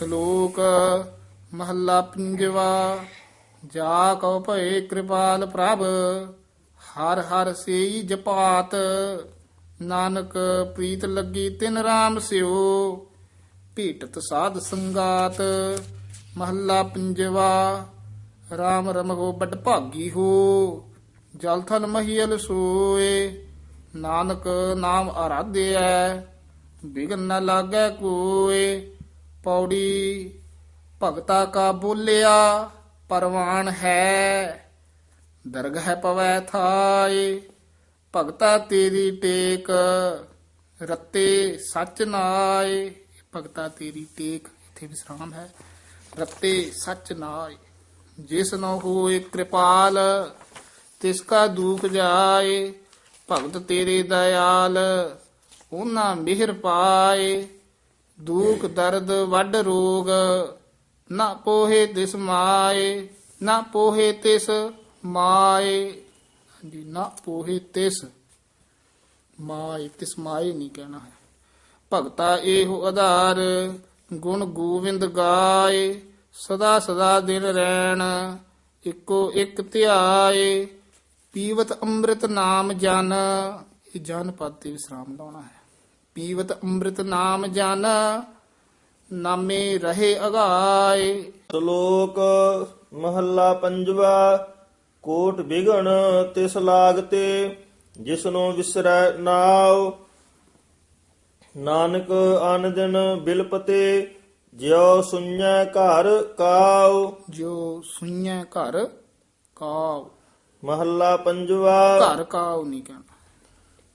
ਸ਼ਲੋਕ ਮਹੱਲਾ ਪੰਜਵਾ, ਜਾ ਕਉ ਭਏ ਕਿਰਪਾਲ ਪ੍ਰਭ, ਹਰ ਹਰ ਸੇਈ ਜਪਾਤ, ਨਾਨਕ ਪ੍ਰੀਤ ਲੱਗੀ ਤਿਨ ਰਾਮ ਸਿਓ, ਭੀਟਤ ਸਾਧ ਸੰਗਾਤ, ਮਹੱਲਾ ਪੰਜਵਾ, ਰਾਮ ਰਮਗੋ ਬਟ ਭਾਗੀ ਹੋ, ਜਲ ਥਲ ਮਹੀਲ ਸੋਏ, ਨਾਨਕ ਨਾਮ ਆਰਾਧਿਐ, ਬਿਗਨ ਨ ਲਾਗੈ ਕੋਏ। ਪੌੜੀ ਭਗਤਾ ਕਾ ਬੋਲਿਆ, ਪਰਵਾਨ ਹੈ। ਦਰਗਹ ਪਵੈ ਥਾਏ, ਭਗਤਾ ਤੇਰੀ ਟੇਕ, ਰੱਤੇ ਸੱਚ ਨਾਏ। ਭਗਤਾ ਤੇਰੀ ਟੇਕ, ਇੱਥੇ ਵਿਸਰਾਮ ਹੈ। ਰੱਤੇ ਸੱਚ ਨਾਏ, ਜਿਸ ਨੂੰ ਹੋਏ ਕਿਰਪਾਲ, ਤਿਸ ਕਾ ਦੁਖ ਜਾਏ। ਭਗਤ ਤੇਰੇ ਦਇਆਲ, ਉਹਨਾਂ ਮਿਹਰ ਪਾਏ। ਦੁਖ, ਦਰਦ, ਵੱਡ ਰੋਗ, ਨਾ ਪੋਹੇ ਤਿਸ ਮਾਏ, ਨਾ ਪੋਹੇ ਤਿਸ ਮਾਏ। ਹਾਂਜੀ, ਨਾ ਪੋਹੇ ਤਿਸ ਮਾਏ ਤਿਸ ਮਾਏ ਨਹੀਂ ਕਹਿਣਾ ਹੈ। ਭਗਤਾ ਇਹੋ ਆਧਾਰ, ਗੁਣ ਗੋਵਿੰਦ ਗਾਏ, ਸਦਾ ਸਦਾ ਦਿਨ ਰਹਿਣ ਇੱਕੋ ਇੱਕ ਧਿਆਏ, ਪੀਵਤ ਅੰਮ੍ਰਿਤ ਨਾਮ ਜਨ। ਇਹ ਜਨ ਪਦ ਤੇ ਵਿਸਰਾਮ ਲਾਉਣਾ ਹੈ। ਪੀਵਤ ਅੰਮ੍ਰਿਤ ਨਾਮ ਜਨ ਨਾਮੇ ਰਹੇ ਅਗਾਏ। ਸ਼ਲੋਕ ਮਹੱਲਾ ਪੰਜਵਾ ਕੋਟ ਬਿਗਣ ਤਿਸ ਲਾਗਤੇ ਜਿਸਨੂੰ ਵਿਸਰੈ ਨਾਉ। ਨਾਨਕ ਅਨ ਦਿਨ ਬਿਲਪਤੇ ਜਿਉ ਸੁਣੈ ਘਰ ਕਾਉ। ਜੋ ਸੁਈਐ ਘਰ ਕਾਉ। ਮਹੱਲਾ ਪੰਜਵਾ। ਘਰ ਕਾਉ ਨਹੀਂ ਕਹਿਣਾ।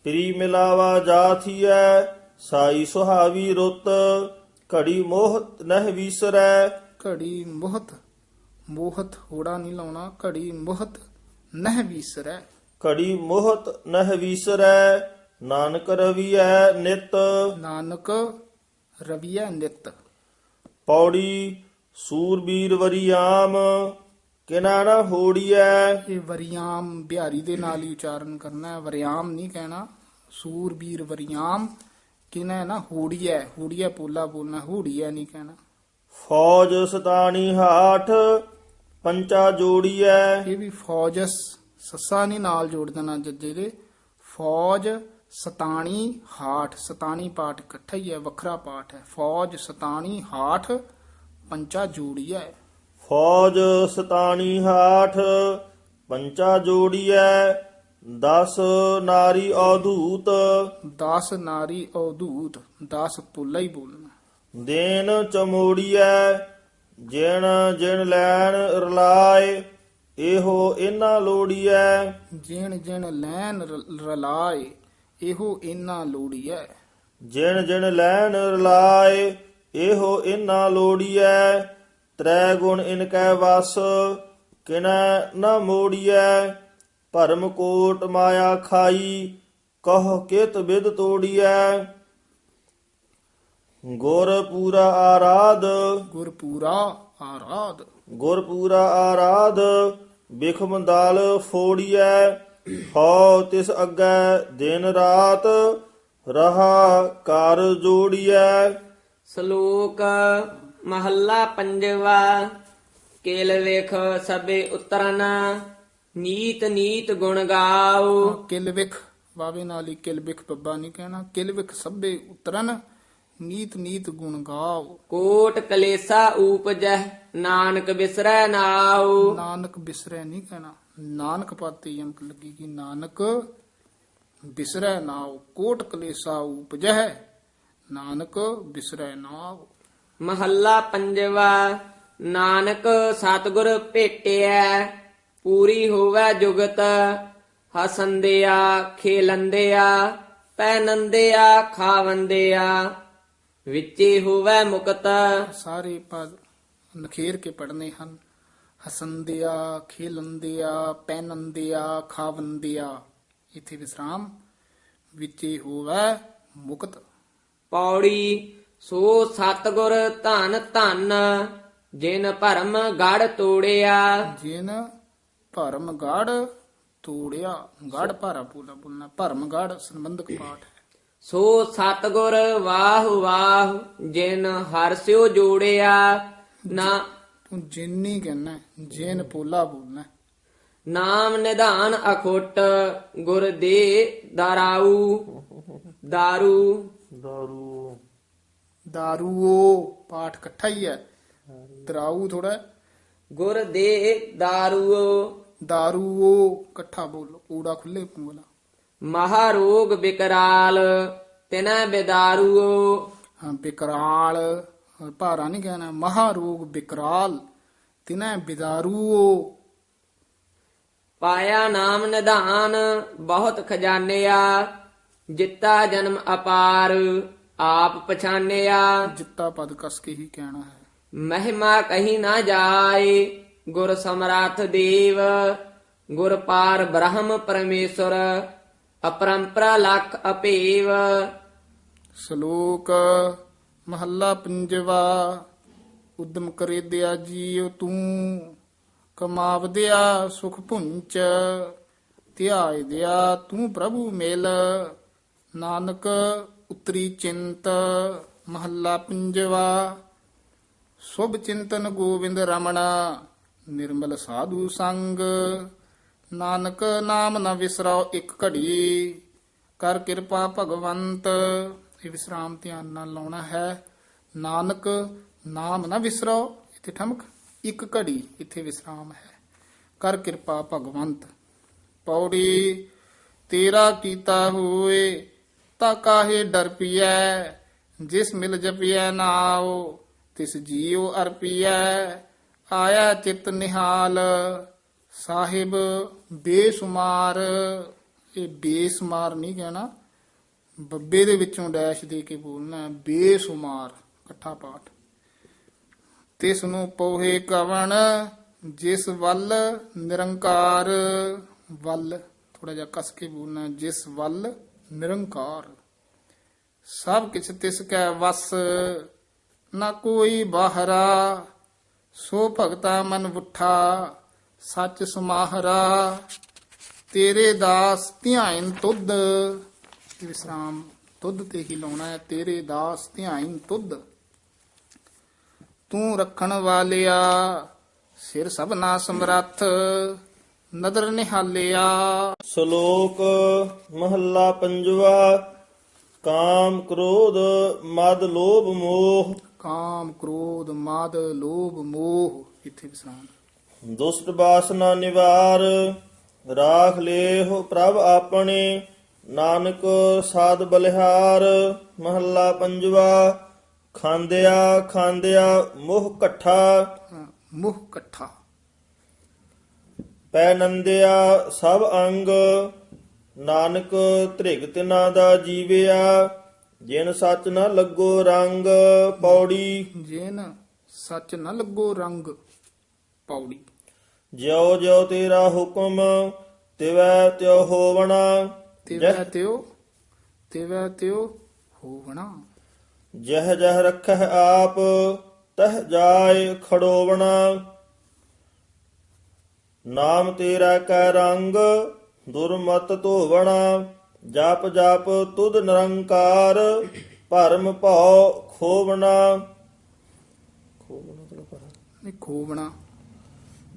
ਪ੍ਰੀ ਮਿਲਾਵਾ ਜਾਥੀਐ ਸਾਈ ਸੁਹਾਵੀ ਰੁੱਤ ਘੜੀ ਮੋਹ ਨਹਿ ਵਿਸਰੈ। ਘੜੀ ਮੋਹਤ ਮੋਹਤ ਹੋੜਾ ਨਹੀਂ ਲਾਉਣਾ ਘੜੀ ਮੋਹਤ ਨਹਿ ਵੀਸਰੈ। ਘੜੀ ਮੋਹਤ ਨਹਿ ਵਿਸਰੈ ਨਾਨਕ ਰਵੀਐ ਨਿਤ। ਨਾਨਕ ਰਵੀਆ ਨਿਤ। ਪੌੜੀ ਸੂਰਬੀਰ ਵਰੀਆਮ ਕਿਨਾ ਨਾ ਹੋੜੀਐ। ਇਹ ਵਰਿਆਮ ਬਿਹਾਰੀ ਦੇ ਨਾਲ ਹੀ ਉਚਾਰਨ ਕਰਨਾ ਹੈ ਵਰਿਆਮ ਨਹੀਂ ਕਹਿਣਾ। ਸੂਰਬੀਰ ਵਰਿਆਮ ਕਿਨਾ ਨਾ? ਹੂੜੀਐ ਹੂੜੀਐ ਪੋਲਾ ਬੋਲਣਾ ਹੂੜੀਐ ਨਹੀਂ ਕਹਿਣਾ। ਫੌਜ ਸਤਾਣੀ ਹਾਠ ਪੰਚਾ ਜੋੜੀਐ। ਇਹ ਵੀ ਫੌਜਸ ਸੱਸਾ ਨਹੀਂ ਨਾਲ ਜੋੜ ਦੇਣਾ ਜੱਜੇ ਦੇ। ਫੌਜ ਸਤਾਣੀ ਹਾਠ ਸਤਾਣੀ ਪਾਠ ਇਕੱਠਾ ਹੀ ਹੈ ਵੱਖਰਾ ਪਾਠ ਹੈ। ਫੌਜ ਸਤਾਣੀ ਹਾਠ ਪੰਚਾ ਜੋੜੀਐ। ਫੌਜ ਸਤਾਣੀ ਹਾਠ ਪੰਚਾ ਜੋੜੀਐ। 10 ਨਾਰੀ ਅਧੂਤ 10 ਨਾਰੀ ਅਵਧੂਤ 10 ਪੁੱਲਾ ਹੀ ਬੋਲਣਾ। ਦੇਨ ਚਮੋੜੀਐ ਜਿਣ ਜਿਣ ਲੈਣ ਰਲਾਏ ਇਹੋ ਇਨਾ ਲੋੜੀਐ। ਜਿਣ ਜਿਣ ਲੈਨ ਰ- ਰਲਾਏ ਇਹੋ ਇਨਾ ਲੋੜੀਐ। ਜਿਣ ਜਿਣ ਲੈਣ ਰਲਾਏ ਇਹੋ ਇਨਾ ਲੋੜੀਐ। ਤ੍ਰੈ ਗੁਣ ਇਨ ਕੈ ਵਸ ਕਿਨੈ ਨ ਮੋੜੀਐ। ਭਰਮ ਕੋਟ ਮਾਇਆ ਖਾਈ ਕਹ ਕਿਤ ਬਿਦ ਤੋੜੀਐ। ਗੁਰ ਪੂਰਾ ਆਰਾਧ। ਗੁਰ ਪੂਰਾ ਆਰਾਧ। ਗੁਰ ਪੂਰਾ ਆਰਾਧ ਬਿਖਮ ਦਾਲ ਫੋੜੀਐ। ਹਉ ਤਿਸ ਅੱਗੇ ਦਿਨ ਰਾਤ ਰਹਾ ਕਰ ਜੋੜੀਐ। ਸ਼ਲੋਕ ਮਹੱਲਾ ਪੰਜਵਾ ਕੇਲ ਵੇਖ ਸਭੇ ਉਤਰਨ। ਨੀਤ ਨੀਤ ਗੁਣ ਗਾਓ। ਕਿਲ ਵਿਖ ਵਾਵੇ ਨਾਲ ਹੀ ਕਿਲ ਵਿਖ ਬੱਬਾ ਨਹੀਂ ਕਹਿਣਾ। ਕਿਲ ਵਿਖ ਸਭੇ ਉਤਰਨ ਨੀਤ ਨੀਤ ਗੁਣ ਗਾਓ। ਕੋਟ ਕਲੇਸਾ ਊਪਜੈ ਨਾਨਕ ਬਿਸਰੈ ਨਾਉ ਨਾਨਕ ਬਿਸਰੈ ਨਹੀਂ ਕਹਿਣਾ। ਨਾਨਕ ਪਾਤੇ ਯਮਕ ਲੱਗੇਗੀ ਨਾਨਕ ਬਿਸਰੈ ਨਾਉ ਕੋਟ ਕਲੇਸਾ ਉਪਜਹਿ ਨਾਨਕ ਬਿਸਰੈ ਨਾਉ ਮਹੱਲਾ ਪੰਜਵਾ ਨਾਨਕ ਸਤਿਗੁਰ ਭੇਟਿਐ। ਪੂਰੀ ਹੋਵੇ ਜੁਗਤ ਹਸੰਦਿਆ ਖੇਲੰਦਿਆ ਪੈਨੰਦਿਆ ਖਾਵੰਦਿਆ। ਵਿੱਚੇ ਹੋਵੇ ਮੁਕਤ। ਸਾਰੇ ਪਦ ਨਖੇਰ ਕੇ ਪੜਨੇ ਹਨ। ਹਸੰਦਿਆ ਖੇਲੰਦਿਆ ਪੈਨੰਦਿਆ ਖਾਵੰਦਿਆ। ਇਥੇ ਵਿਸਰਾਮ। ਵਿਚੇ ਹੋਵੇ ਮੁਕਤ। ਪੌੜੀ ਸੋ ਸਤਿਗੁਰ ਧਨ ਧਨ ਜਿਨ ਭਰਮ ਗੜ ਤੋੜਿਆ। ਜਿਨ ਭਰਮ ਗੜ ਤੋੜਿਆ। ਗੜ ਭਾਰਾ ਪੂਲਾ ਬੋਲਣਾ। ਭਰਮ ਗੜ ਸੰਬੰਧਕ ਪਾਠ ਹੈ। ਸੋ ਸਤਗੁਰ ਵਾਹ ਵਾਹ ਜਿਨ ਹਰਸਿਓ ਜੋੜਿਆ ਨਾ ਤੂੰ ਜਿੰਨੀ ਕਹਿਣਾ ਜੇਨ ਪੋਲਾ ਬੋਲਣਾ ਨਾਮ ਨਿਧਾਨ ਅਖੁੱਟ ਗੁਰ ਦੇ ਦਰਾਉ ਦਾਰੂ। ਦਾਰੂ। ਦਾਰੂਓ ਪਾਠ ਇਕੱਠਾ ਹੀ ਹੈ। ਦਰਾਊ ਥੋੜਾ ਗੁਰ ਦੇ ਦਾਰੂਓ ਦਾਰੂਓ ਇਕੱਠਾ ਬੋਲੋ ਊੜਾ ਖੁੱਲੇ ਬੋਲਾ ਮਹਾ ਰੋਗ ਬਿਕਰਾਲ ਤਿਨੈ ਬਿਦਾਰੂਓ ਹਾਂ ਬਿਕਰਾਲ ਹਾਂ, ਭਾਰਾ ਨਹੀਂ ਕਹਿਣਾ ਮਹਾ ਰੋਗ ਬਿਕਰਾਲ ਤਿਨੈ ਬਿਦਾਰੂਓ ਪਾਇਆ ਨਾਮ ਨਿਧਾਨ ਬਹੁਤ ਖਜ਼ਾਨਿਆ ਜਿੱਤਾ ਜਨਮ ਅਪਾਰ ਆਪ ਪਛਾਨਿਆ ਜਿੱਤਾ ਪਦ ਕਸ ਕੇ ਹੀ ਕਹਿਣਾ ਹੈ ਮਹਿਮਾ ਕਹੀ ਨਾ ਜਾਏ ਗੁਰ ਸਮਰਾਥ ਦੇਵ, ਗੁਰ ਪਾਰ ਬ੍ਰਹਮ ਪਰਮੇਸ਼ਰ, ਅਪਰੰਪਰਾ ਲਖ ਅਪੇਵ। ਸ਼ਲੋਕ ਮਹੱਲਾ ਪੰਜਵਾ, ਉਦਮ ਕਰੇ ਦਿਆ ਜੀਉ ਤੂੰ ਕਮਾਵਦਿਆ ਸੁਖ ਪੁੰਚ ਧਿਆਇ ਦਿਆ ਤੂੰ ਪ੍ਰਭੂ ਮੇਲ। ਨਾਨਕ ਉਤਰੀ ਚਿੰਤ, ਮਹੱਲਾ ਪੰਜਵਾ, ਸੁਭ ਚਿੰਤਨ ਗੋਬਿੰਦ ਰਮਣ। ਨਿਰਮਲ ਸਾਧੂ ਸੰਗ। ਨਾਨਕ ਨਾਮ ਨ ਵਿਸਰਾਓ ਇੱਕ ਘੜੀ। ਕਰ ਕਿਰਪਾ ਭਗਵੰਤ। ਇਹ ਵਿਸਰਾਮ ਧਿਆਨ ਨਾਲ ਲਾਉਣਾ ਹੈ। ਨਾਨਕ ਨਾਮ ਨ ਵਿਸਰਾਓ, ਇੱਥੇ ਠਮਕ, ਇੱਕ ਘੜੀ, ਇੱਥੇ ਵਿਸਰਾਮ ਹੈ। ਕਰ ਕਿਰਪਾ ਭਗਵੰਤ। ਪੌੜੀ, ਤੇਰਾ ਕੀਤਾ ਹੋਏ, ਤਾ ਕਾਹੇ ਡਰ ਪੀਐ? ਜਿਸ ਮਿਲ ਜਪੀਐ ਨਾਉ ਤਿਸ ਜੀਉ ਅਰਪੀਐ। ਆਇਆ ਚਿਤ ਨਿਹਾਲ, ਸਾਹਿਬ ਬੇਸੁਮਾਰ। ਇਹ ਬੇਸੁਮਾਰ ਨਹੀਂ ਕਹਿਣਾ, ਬੱਬੇ ਦੇ ਵਿੱਚੋਂ ਡੈਸ਼ ਦੇ ਕੇ ਬੋਲਣਾ ਬੇਸੁਮਾਰ, ਇਕੱਠਾ ਪਾਠ। ਤਿਸ ਨੂੰ ਪੋਹੇ ਕਵਣ, ਜਿਸ ਵੱਲ ਨਿਰੰਕਾਰ। ਵੱਲ ਥੋੜਾ ਜਿਹਾ ਕਸ ਕੇ ਬੋਲਣਾ ਜਿਸ ਵੱਲ ਨਿਰੰਕਾਰ। ਸਭ ਕਿਛ ਤਿਸ ਕੈ ਵਸ, ਨਾ ਕੋਈ ਬਾਹਰਾ ਸੋ ਭਗਤਾ ਮਨ ਉਠਾ ਸੱਚ ਸਮਾਹਰਾ, ਤੇਰੇ ਦਾਸ ਧਿਆਇਨ ਤੁਧ। ਵਿਸਰਾਮ ਤੁਧ ਤੇ ਹੀ ਲਾਉਣਾ ਹੈ, ਤੇਰੇ ਦਾਸ ਧਿਆਇਨ ਤੁਧ। ਤੂੰ ਰੱਖਣ ਵਾਲਿਆ, ਸਿਰ ਸਭਨਾ ਸਮਰੱਥ, ਨਦਰ ਨਿਹਾਲਿਆ। ਸ਼ਲੋਕ ਮਹੱਲਾ ਪੰਜਵਾ, ਕਾਮ ਕ੍ਰੋਧ, ਮਦ ਲੋਭ ਮੋਹ। ਕਾਮ ਕ੍ਰੋਧ ਮਾਦ ਲੋਭ ਮੋਹ ਇੱਥੇ ਵਿਸਰਾਮ। ਦੁਸ਼ਟ ਬਾਸਨਾ ਨਿਵਾਰ ਰਾਖ ਲੇਹੁ ਪ੍ਰਭ ਆਪਣੇ ਨਾਨਕ ਸਾਧ ਬਲਿਹਾਰ ਮਹੱਲਾ ਪੰਜਵਾ ਖਾਂਦਿਆ ਖਾਂਦਿਆ ਮੋਹ ਇਕੱਠਾ ਮੁਹ ਇਕੱਠਾ ਪੈ ਨੰਦਿਆ ਸਭ ਅੰਗ ਨਾਨਕ ਧ੍ਰਿਗ ਤਿਨਾ ਦਾ ਜੀਵਿਆ। ਜਿਨ ਸੱਚ ਨ ਲੱਗੋ ਰੰਗ ਪੌੜੀ। ਜੇਨ ਸੱਚ ਨ ਲੱਗੋ ਰੰਗ ਪੌੜੀ। ਜਿਉ ਜਿਉ ਤੇਰਾ ਹੁਕਮ ਤਿਵੈ ਤਿਉ ਹੋਵਣਾ। ਤਿਵੈ ਤਿਉ ਤਿਵੈ ਤਿਉ ਹੋਵਣਾ। ਜਹ ਜਹ ਰੱਖਹਿ ਆਪ ਤਹ ਜਾਏ ਖੜੋਵਣਾ। ਨਾਮ ਤੇਰਾ ਕੈ ਰੰਗ ਦੁਰਮਤ ਧੋਵਣਾ। ਜਪ ਜਪ ਤੁਧ ਨਿਰੰਕਾਰ ਭਰਮ ਭਉ ਖੋਵਣਾ। ਨਹੀਂ ਖੋਵਣਾ।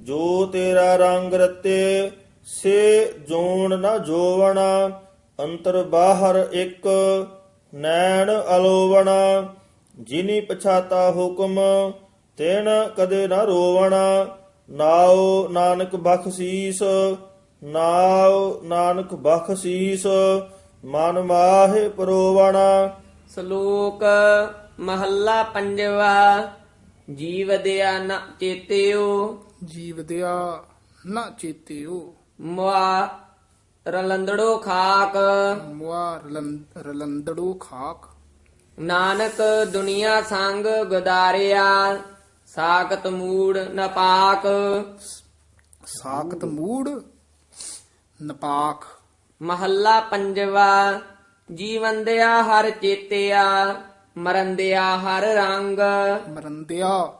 ਜੋ ਤੇਰਾ ਰੰਗ ਰਤੇ ਸੇ ਜੋਣ ਨਾ ਜੋਵਣਾ। ਅੰਤਰ ਬਾਹਰ ਇੱਕ ਨੈਣ ਅਲੋਵਣਾ। ਜਿਨੀ ਪਛਾਤਾ ਹੁਕਮ ਤੈਨ ਕਦੇ ਨਾ ਰੋਵਣਾ। ਨਾਉ ਨਾਨਕ ਬਖਸ਼ੀਸ ਨਾਉ ਨਾਨਕ ਬਖਸ਼ੀਸ ਮਨ ਮਾਹਿ ਪਰੋਵਣਾ। ਸ਼ਲੋਕ ਮਹੱਲਾ ਪੰਜਵਾ ਜੀਵ ਦਿਆ ਨ ਚੇਤਿਓ। ਜੀਵ ਦਿਆ ਨਾ ਚੇਤਿਓ। ਮੁਆ ਰਲੰਦੜੋ ਖਾਕ। ਮੁਆ ਰਲੰ- ਰਲੰਦੜੂ ਖਾਕ। ਨਾਨਕ ਦੁਨੀਆ ਸੰਗ ਗੁਦਾਰਿਆ ਸਾਖਤ ਮੂੜ ਨਪਾਕ ਸਾਖਤ ਮੂੜ ਨਪਾਕ। ਮਹੱਲਾ ਪੰਜਵਾ ਜੀਵਨ ਦਿਆ ਹਰ ਚੇਤਿਆ ਮਰਨ ਦਿਆ ਹਰ ਰੰਗ। ਮਰੰਦਿਆ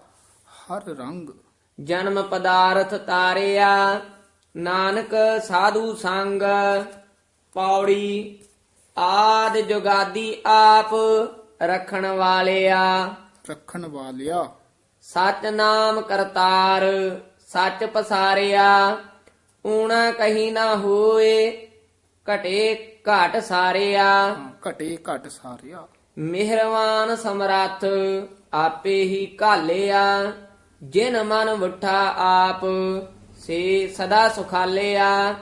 ਹਰ ਰੰਗ। ਜਨਮ ਪਦਾਰਥ ਤਾਰਿਆ ਨਾਨਕ ਸਾਧੂ ਸੰਗ। ਪੌੜੀ ਆਦ ਜੁਗਾਦੀ ਆਪ ਰਖਣ ਵਾਲਿਆ। ਰੱਖਣ ਵਾਲਿਆ। ਸਚ ਨਾਮ ਕਰਤਾਰ ਸੱਚ ਪਸਾਰਿਆ। ਊਣਾ ਕਹੀ ਨਾ ਹੋਏ ਘਟੇ ਘਟ ਸਾਰਿਆ। ਹਾਂ, ਘਟੇ ਘਟ ਸਾਰਿਆ। ਮਿਹਰਵਾਨ ਸਮਰੱਥ ਆਪੇ ਹੀ ਘਾਲਿਆ। ਜਿਨ ਮਨ ਮੁਠਾ ਆਪ ਸੇ ਸਦਾ ਸੁਖਾਲਿਆ।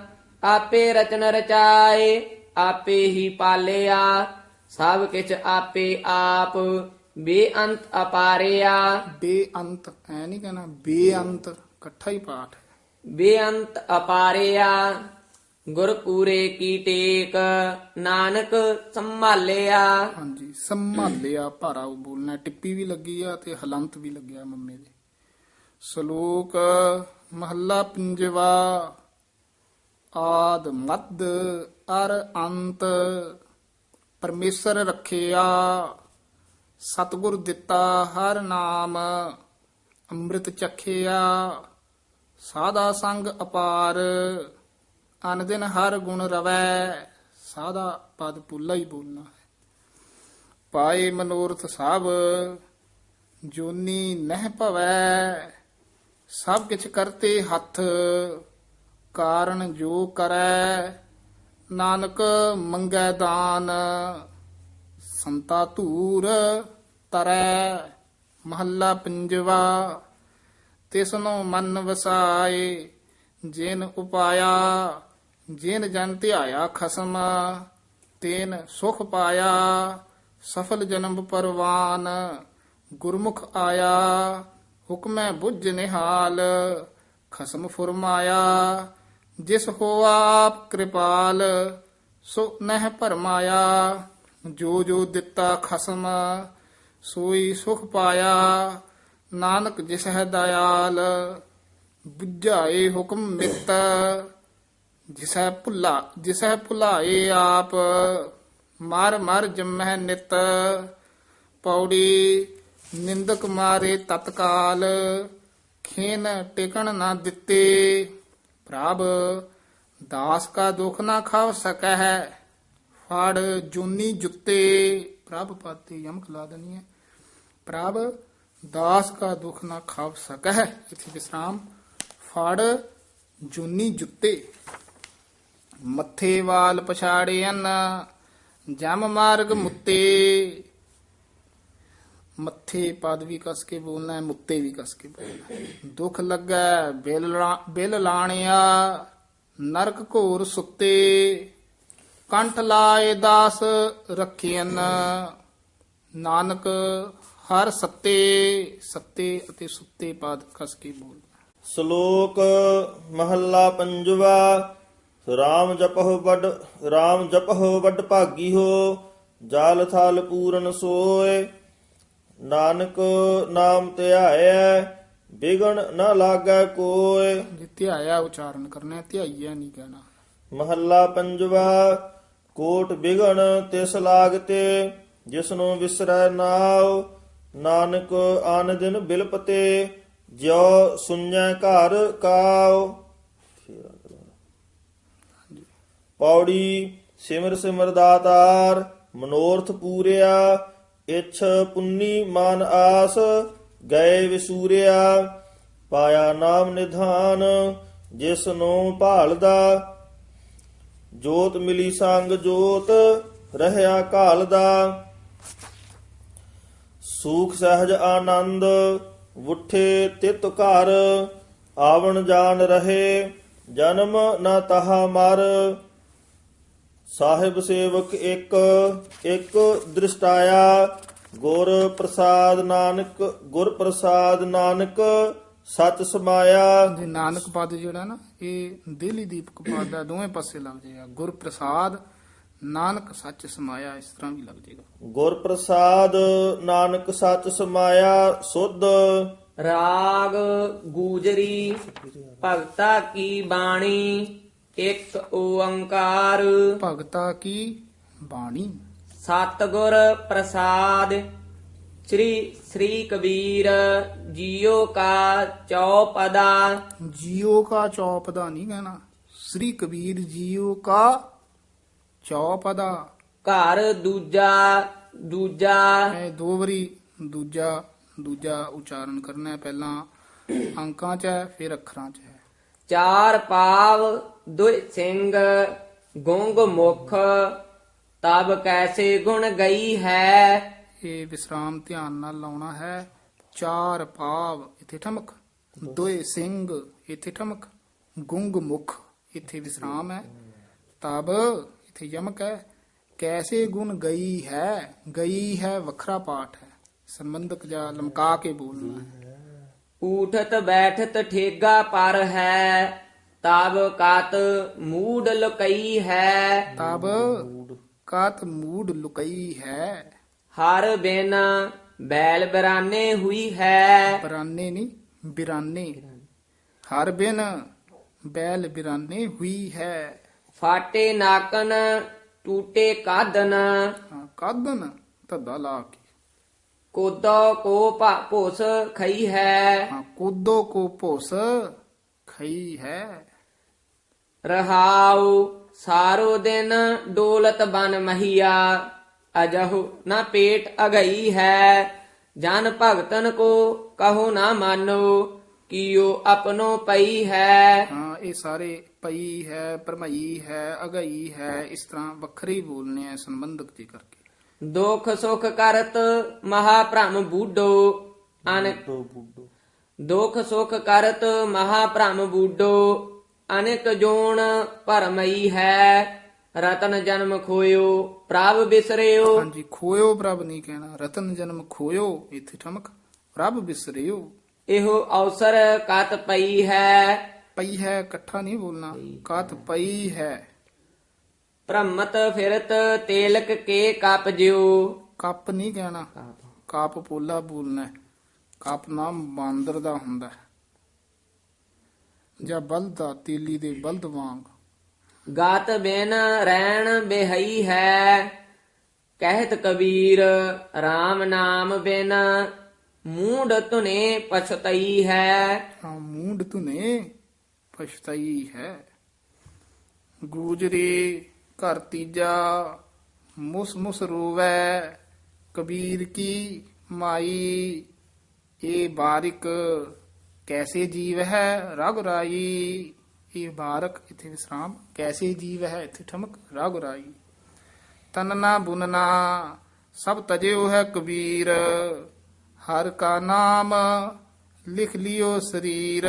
ਆਪੇ ਰਚਨ ਰਚਾਏ ਆਪੇ ਹੀ ਪਾਲਿਆ। ਸਭ ਕਿਛ ਆਪੇ ਆਪ ਬੇਅੰਤ ਅਪਾਰਿਆ। ਬੇਅੰਤ ਐ ਨਹੀਂ ਕਹਿਣਾ ਬੇਅੰਤ ਇਕੱਠਾ ਹੀ ਪਾਠ ਹੈ। ਬੇਅੰਤ ਅਪਾਰਿਆ ਗੁਰ ਪੂਰੇ ਕੀ ਟੇਕ ਨਾਨਕ ਸੰਭਾਲਿਆ। ਹਾਂਜੀ, ਸੰਭਾਲਿਆ ਭਾਰਾ ਉਹ ਬੋਲਣਾ ਟਿੱਪੀ ਵੀ ਲੱਗੀ ਆ ਤੇ ਹਲੰਤ ਵੀ ਲੱਗਿਆ ਮੰਮੇ ਦੇ। ਸ਼ਲੋਕ, ਮਹੱਲਾ ਪੰਜਵਾ, ਆਦ ਮਦ ਅਰ ਅੰਤ, ਪਰਮੇਸ਼ਰ ਰੱਖਿਆ, ਸਤਿਗੁਰ ਦਿੱਤਾ ਹਰ ਨਾਮ, ਅੰਮ੍ਰਿਤ ਚਖਿਆ। ਸਾਦਾ ਸੰਗ ਅਪਾਰ ਅਨਦਿਨ ਹਰ ਗੁਣ ਰਵੈ, ਸਾਦਾ ਪਦ ਪੁੱਲਾ ਹੀ ਬੋਲਣਾ ਹੈ। ਪਾਏ ਮਨੋਰਥ ਸਭ, ਜੋਨੀ ਨਹਿ ਭਵੈ, ਸਭ ਕਿਛ ਕਰਤੇ ਹੱਥ, ਕਾਰਨ ਜੋ ਕਰੈ, ਨਾਨਕ ਮੰਗੈ ਦਾਨ, ਸੰਤਾ ਧੂਰ ਤਰੈ, ਮਹੱਲਾ ਪੰਜਵਾ ਤਿਸਨੂੰ ਮਨ ਵਸਾਏ, ਜਿਨ ਉਪਾਇਆ, ਜਿਨ ਜਨ ਧਿਆਇਆ ਖਸਮ, ਤੇਨ ਸੁਖ ਪਾਇਆ, ਸਫਲ ਜਨਮ ਪਰਵਾਨ, ਗੁਰਮੁਖ ਆਇਆ, ਹੁਕਮੈ ਬੁੱਝ ਨਿਹਾਲ, ਖਸਮ ਫੁਰਮਾਇਆ, ਜਿਸ ਹੋਆ ਆਪ ਕਿਰਪਾਲ, ਸੋ ਨਹਿ ਭਰਮਾਇਆ, ਜੋ ਜੋ ਦਿੱਤਾ ਖਸਮ, ਸੋਈ ਸੁਖ ਪਾਇਆ ਨਾਨਕ ਜਿਸ ਹੈ ਦਇਆਲ, ਬੁਝਾਏ ਹੁਕਮ ਮਿੱਤ ਜਿਸੈ ਭੁਲਾ ਜਿਸੈ ਭੁਲਾਏ ਆਪ, ਮਰ ਮਰ ਜਮਹਿ ਨਿਤ, ਪੌੜੀ ਨਿੰਦਕ ਮਾਰੇ ਤਤਕਾਲ, ਖੇਨ ਟਿਕਣ ਨਾ ਦਿੱਤੇ, ਪ੍ਰਭ ਦਾਸ ਕਾ ਦੁਖ ਨਾ ਖਾਵ ਸਕੈ ਹੈ ਫੜ ਜੂਨੀ ਜੁੱਤੇ। ਪ੍ਰਭ ਪਾਤੀ ਯਮਕ ਲਾ ਦੇਣੀ ਹੈ। ਪ੍ਰਭ ਦਾਸ ਕਾ ਦੁਖ ਨਾ ਖਾਵ ਸਕੈ। ਇਥੇ ਵਿਸਰਾਮ। ਫੜ ਜੂਨੀ ਜੁੱਤੇ। ਮੱਥੇ ਵਾਲ ਪਛਾੜਿਆਨ ਜਮ ਮਾਰਗ ਮੁੱਤੇ। ਮੱਥੇ ਪਦ ਵੀ ਕਸ ਕੇ ਬੋਲਣਾ ਹੈ, ਮੁੱਤੇ ਵੀ ਕਸ ਕੇ ਬੋਲਣਾ ਹੈ। ਦੁੱਖ ਲੱਗੈ ਬਿਲ ਲਾ- ਬਿਲ ਲਾਣਿਆ। ਨਰਕ ਘੋਰ ਸੁੱਤੇ। ਕੰਠ ਲਾਏ ਦਾਸ ਰੱਖਿਆਨ ਨਾਨਕ ਹਰ ਸੱਤੇ ਸੱਤੇ ਅਤੇ ਸੁੱਤੇ ਪਦ ਕਸ ਕੇ ਬੋਲ। ਸ਼ਲੋਕ ਮਹੱਲਾ ਪੰਜਵਾ RAM ਜਪਹੁ ਵੱਡ RAM ਜਪਹੁ ਵੱਡ ਭਾਗੀ ਹੋ ਜਾਲ ਥਲ ਪੂਰਨ ਸੋਏ ਨਾਨਕ ਨਾਮ ਧਿਆਇਐ ਬਿਗਣ ਨ ਲਾਗੈ ਕੋਏ। ਜੇ ਧਿਆਇਆ ਉਚਾਰਨ ਕਰਨਾ ਧਿਆਈਆ ਨਹੀਂ ਕਹਿਣਾ। ਮਹੱਲਾ ਪੰਜਵਾ ਕੋਟ ਬਿਗਣ ਤਿਸ ਲਾਗਤੇ ਜਿਸਨੂੰ ਵਿਸਰੈ ਨਾਉ ਨਾਨਕ ਆਨ ਦਿਨ ਬਿਲਪਤੇ, ਜਿਉ ਸੁਣੈ ਘਰ ਕਾਉ। ਪੌੜੀ ਸਿਮਰ ਸਿਮਰ ਦਾਤਾਰ, ਮਨੋਰਥ ਪੂਰਿਆ, ਇਛ ਪੁੰਨੀ ਮਾਨ ਆਸ, ਗਏ ਵਿਸੂਰਿਆ। ਪਾਇਆ ਨਾਮ ਨਿਧਾਨ, ਜਿਸ ਨੂੰ ਭਾਲਦਾ। ਜੋਤ ਮਿਲੀ ਸੰਗ ਜੋਤ, ਰਹਿਆ ਕਾਲ ਦਾ ਸੂਖ ਸਹਿਜ ਆਨੰਦ, ਉਠੇ ਤਿਤ ਘਰ, ਆਵਣ ਜਾਣ ਰਹੇ, ਜਨਮ ਨਾ ਤਹਾ ਮਰ। ਸਾਹਿਬ ਸੇਵਕ ਇੱਕ ਇੱਕ ਦ੍ਰਿਸ਼ਟਾਇਆ, ਗੁਰ ਪ੍ਰਸਾਦ ਨਾਨਕ, ਗੁਰ ਪ੍ਰਸਾਦ ਨਾਨਕ, ਸਚ ਸਮਾਇਆ। ਨਾਨਕ ਪਦ ਜਿਹੜਾ ਨਾ, ਇਹ ਦਿੱਲੀ ਦੀਪਕ ਪਦ ਦਾ ਦੋਵੇਂ ਪਾਸੇ ਲੱਗ ਜਾਏਗਾ ਗੁਰ ਪ੍ਰਸਾਦ ਨਾਨਕ ਸੱਚ ਸਮਾਇਆ ਇਸ ਤਰ੍ਹਾਂ ਵੀ ਲੱਗ ਜਾਏਗਾ। ਗੁਰ ਪ੍ਰਸਾਦ ਨਾਨਕ ਸਚ ਸਮਾਇਆ ਸੁਧ ਰਾਗ ਗੂਜਰੀ ਭਗਤਾ ਕੀ ਬਾਣੀ ਇੱਕ ਓੰਕਾਰ। ਭਗਤਾ ਕੀ ਬਾਣੀ? ਸਤਿਗੁਰ ਪ੍ਰਸਾਦ ਸ੍ਰੀ ਸ੍ਰੀ ਕਬੀਰ ਜੀਓ ਕਾ ਚੌਪਦਾ। ਜੀਓ ਕਾ ਚੌਪਦਾ ਨਹੀਂ ਕਹਿਣਾ। ਸ੍ਰੀ ਕਬੀਰ ਜੀਓ ਕਾ ਚੌਪਦਾ। ਘਰ ਦੂਜਾ ਦੂਜਾ। ਇਹ ਦੋ ਵਾਰੀ ਦੂਜਾ ਦੂਜਾ ਉਚਾਰਨ ਕਰਨਾ ਹੈ। ਪਹਿਲਾਂ ਅੰਕਾਂ 'ਚ ਹੈ ਫਿਰ ਅੱਖਰਾਂ 'ਚ ਹੈ। ਚਾਰ ਪਾਵ ਦੁਇ ਸਿੰਘ ਗੁੰਗ ਮੁਖ। ਤਬ ਕੈਸੇ ਗੁਣ ਗਈ ਹੈ? ਇਹ ਵਿਸਰਾਮ ਧਿਆਨ ਨਾਲ ਲਾਉਣਾ ਹੈ। ਚਾਰ ਪਾਵ ਇੱਥੇ ਠਮਕ। ਦੋਏ ਸਿੰਘ ਇੱਥੇ ਠਮਕ। ਗੁੰਗ ਮੁਖ ਇੱਥੇ ਵਿਸਰਾਮ ਹੈ। ਤਬ ਇੱਥੇ ਯਮਕ ਹੈ ਕੈਸੇ ਗੁਣ ਗਈ ਹੈ ਗਈ ਹੈ ਵੱਖਰਾ ਪਾਠ ਹੈ। ਸੰਬੰਧਕ ਜਾਂ ਲਮਕਾ ਕੇ ਬੋਲਣਾ ਹੈ। ਬੈਠਤ ਠੇਗਾ ਪਰ ਹੈ ਤਬ ਕਤ ਮੂਡ ਲੁਕਈ ਹੈ। ਤਬ ਕਾਤ ਮੂਡ ਲੁਕਈ ਹੈ। ਹਰ ਬਿਨ ਬੈਲ ਬਰਾਨੇ ਹੋਈ ਹੈ। ਬਰਾਨੇ ਨਹੀਂ ਬਿਰਾਨੇ। ਹਰ ਬਿਨ ਬੈਲ ਬਿਰਾਨੇ ਹੋਈ ਹੈ। ਫਾਟੇ ਨਾਕਨ ਟੂਟੇ ਕਾਦਨ। ਹਾਂ, ਕਾਦਨ ਧੱਦਾ ਲਾ ਕੇ। ਕੋਦੋ ਕੋ ਭੁਸ ਖਈ ਹੈ। ਹਾਂ ਕੋਦੋ ਕੋ ਭੋਸ ਖਈ ਹੈ। ਰਹਾਉ ਸਾਰੋ ਦਿਨ ਡੋਲਤ ਬਨ ਮਹੀਆ। ਅਜਹੁ ਨਾ ਪੇਟ ਅਗਈ ਹੈ। ਜਨ ਭਗਤਨ ਕੋ ਕਹੋ ਨਾ ਮਾਨੋ ਕੀਓ ਆਪਣੋ ਪਈ ਹੈ। ਹਾਂ ਇਹ ਸਾਰੇ ਪਈ ਹੈ ਭਰਮਈ ਹੈ ਅਗਈ ਹੈ ਇਸ ਤਰ੍ਹਾਂ ਵੱਖਰੇ ਬੋਲਨੇ ਆ ਸੰਬੰਧਕ ਜੀ ਕਰਕੇ। ਦੁਖ ਸੁਖ ਕਰਤ ਮਹਾ ਭ੍ਰਮ ਬੂਡੋ ਬੁੱਢੋ ਦੁਖ ਸੁਖ ਕਰਤ ਮਹਾ ਭ੍ਰਮ ਬੂਡੋ ਅਨੇਕ ਜੋਨ ਭਰਮਈ ਹੈ ਰਤਨ ਜਨਮ ਖੋਇਓ ਪ੍ਰਭ ਬਿਸਰਿਓ। ਹਾਂਜੀ ਖੋਇਓ ਪ੍ਰਭ ਨਹੀਂ ਕਹਿਣਾ ਰਤਨ ਜਨਮ ਖੋਇਓ ਇੱਥੇ ਠਮਕ ਰੱਬ ਬਿਸਰਿਓ। ਇਹੋ ਅਵਸਰ ਕਤ ਪਈ ਹੈ ਪਈ ਹੈ ਇਕੱਠਾ ਨਹੀਂ ਬੋਲਣਾ। ਕਾਤ ਪਈ ਹੈ। ਭ੍ਰਮਤ ਫਿਰਤ ਤੇਲਕ ਕੇ ਕਪ ਜਿਉ। ਕੱਪ ਨਹੀਂ ਕਹਿਣਾ। ਕਾਪ। ਪੋਲਾ ਬੋਲਣਾ ਹੈ। ਕੱਪ ਨਾਮ ਬਾਂਦਰ ਦਾ ਹੁੰਦਾ ਹੈ। ਜਾਂ ਬਲਦ ਤੀਲੀ ਦੇ ਬਲਦ ਵਾਂਗ। ਗਾਤ ਬਿਨ ਰਹਿਣ ਬਿਹਈ ਹੈ। ਕਹਿਤ ਕਬੀਰ RAM ਨਾਮ ਬਿਨ ਮੂਡ ਤੁਨੇ ਪਛਤਈ ਹੈ। ਆ ਮੂੰਡ ਤੁਨੇ ਪਛਤਾਈ ਹੈ ਗੂਜਰੀ ਘਰ ਤੀਜਾ, ਮੁਸ ਮੁਸ ਰੋਵੈ, ਕਬੀਰ ਕੀ ਮਾਈ? ਇਹ ਬਾਰਿਕ ਕੈਸੇ ਜੀਵ ਹੈ ਰਗ ਰਾਈ? ਇਹ ਬਾਰਕ, ਇਥੇ ਵਿਸਰਾਮ, ਕੈਸੇ ਜੀਵ ਹੈ ਇਥੇ ਠਮਕ, ਰਗ ਰਾਈ। ਤਨਨਾ ਬੁਨਨਾ, ਸਭ ਤਜਿਓ ਹੈ ਕਬੀਰ। ਹਰ ਕਾ ਨਾਮ ਲਿਖ ਲਿਓ ਸਰੀਰ।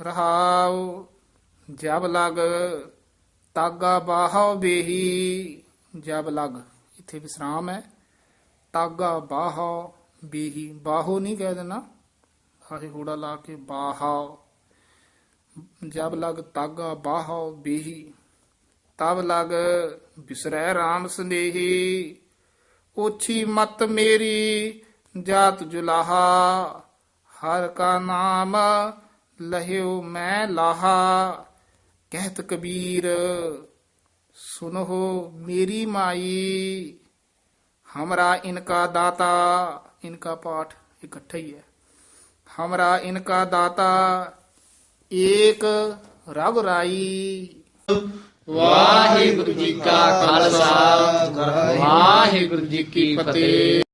ਰਹਾਉ, ਜਬ ਲਗ ਤਾਗਾ ਬਾਹਉ ਬੇਹੀ। ਜਬ ਲਗ, ਇੱਥੇ ਵਿਸਰਾਮ ਹੈ। ਤਾਗਾ ਬਾਹਉ ਬੇਹੀ। ਬਾਹੋ ਨਹੀਂ ਕਹਿ ਦੇਣਾ। ਹਾਹੇ ਹੂੜਾ ਲਾ ਕੇ ਬਾਹਉ। ਜਬ ਲਗ ਤਾਗਾ ਬਾਹਉ ਬੇਹੀ। ਤਬ ਲਗ ਬਿਸਰੈ RAM ਸੰਦੇਹੀ ਓਛੀ ਮਤ ਮੇਰੀ, ਜਾਤ ਜੁਲਾਹਾ। ਹਰ ਕਾ ਨਾਮ ਲਹਿਓ ਮੈਂ ਲਾਹਾ, ਕਹਿਤ ਕਬੀਰ ਸੁਨੋ ਮੇਰੀ ਮਾਈ। ਹਮਰਾ ਇਨਕਾ ਦਾਤਾ, ਇਨਕਾ ਪਾਠ ਇਕੱਠਾ ਹੀ ਹੈ। ਹਮਰਾ ਇਨਕਾ ਦਾਤਾ, ਏਕ ਰਬ ਰਾਈ। ਵਾਹਿਗੁਰੂ ਜੀ ਕਾ ਖਾਲਸਾ, ਵਾਹਿਗੁਰੂ ਜੀ ਕੀ ਫਤਿਹ।